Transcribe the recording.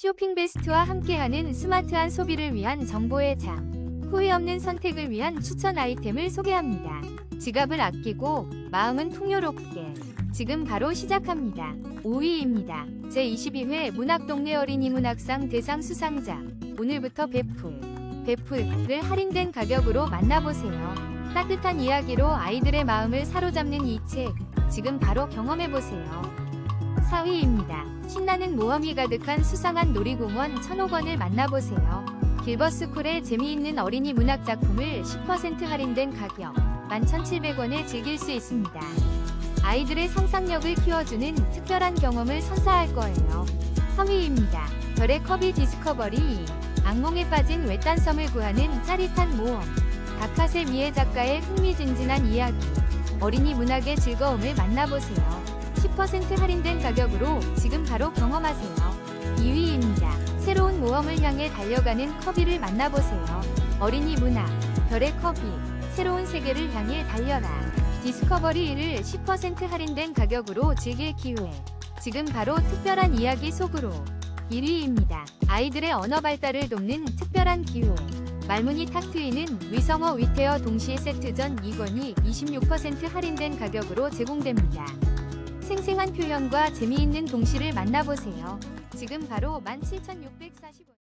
쇼핑 베스트와 함께하는 스마트한 소비를 위한 정보의 장. 후회 없는 선택을 위한 추천 아이템을 소개합니다. 지갑을 아끼고 마음은 풍요롭게. 지금 바로 시작합니다. 5위입니다. 제22회 문학동네 어린이 문학상 대상 수상자. 오늘부터 베풀. 베풀을 할인된 가격으로 만나보세요. 따뜻한 이야기로 아이들의 마음을 사로잡는 이 책. 지금 바로 경험해보세요. 4위입니다. 신나는 모험이 가득한 수상한 놀이공원 천호건을 만나보세요. 길버스쿨의 재미있는 어린이 문학 작품을 10% 할인된 가격 11,700원에 즐길 수 있습니다. 아이들의 상상력을 키워주는 특별한 경험을 선사할 거예요. 3위입니다. 별의 커비 디스커버리 악몽에 빠진 외딴 섬을 구하는 짜릿한 모험 다카세 미에 작가의 흥미진진한 이야기 어린이 문학의 즐거움을 만나보세요. 10% 할인된 가격으로 지금 바로 경험하세요. 2위입니다. 새로운 모험을 향해 달려가는 커비를 만나보세요. 어린이 문학, 별의 커비, 새로운 세계를 향해 달려라. 디스커버리 1을 10% 할인된 가격으로 즐길 기회. 지금 바로 특별한 이야기 속으로. 1위입니다. 아이들의 언어 발달을 돕는 특별한 기회. 말문이 탁 트이는 위성어 위태어 동시에 세트전 2권이 26% 할인된 가격으로 제공됩니다. 생생한 표현과 재미있는 동시를 만나보세요. 지금 바로 17,645원.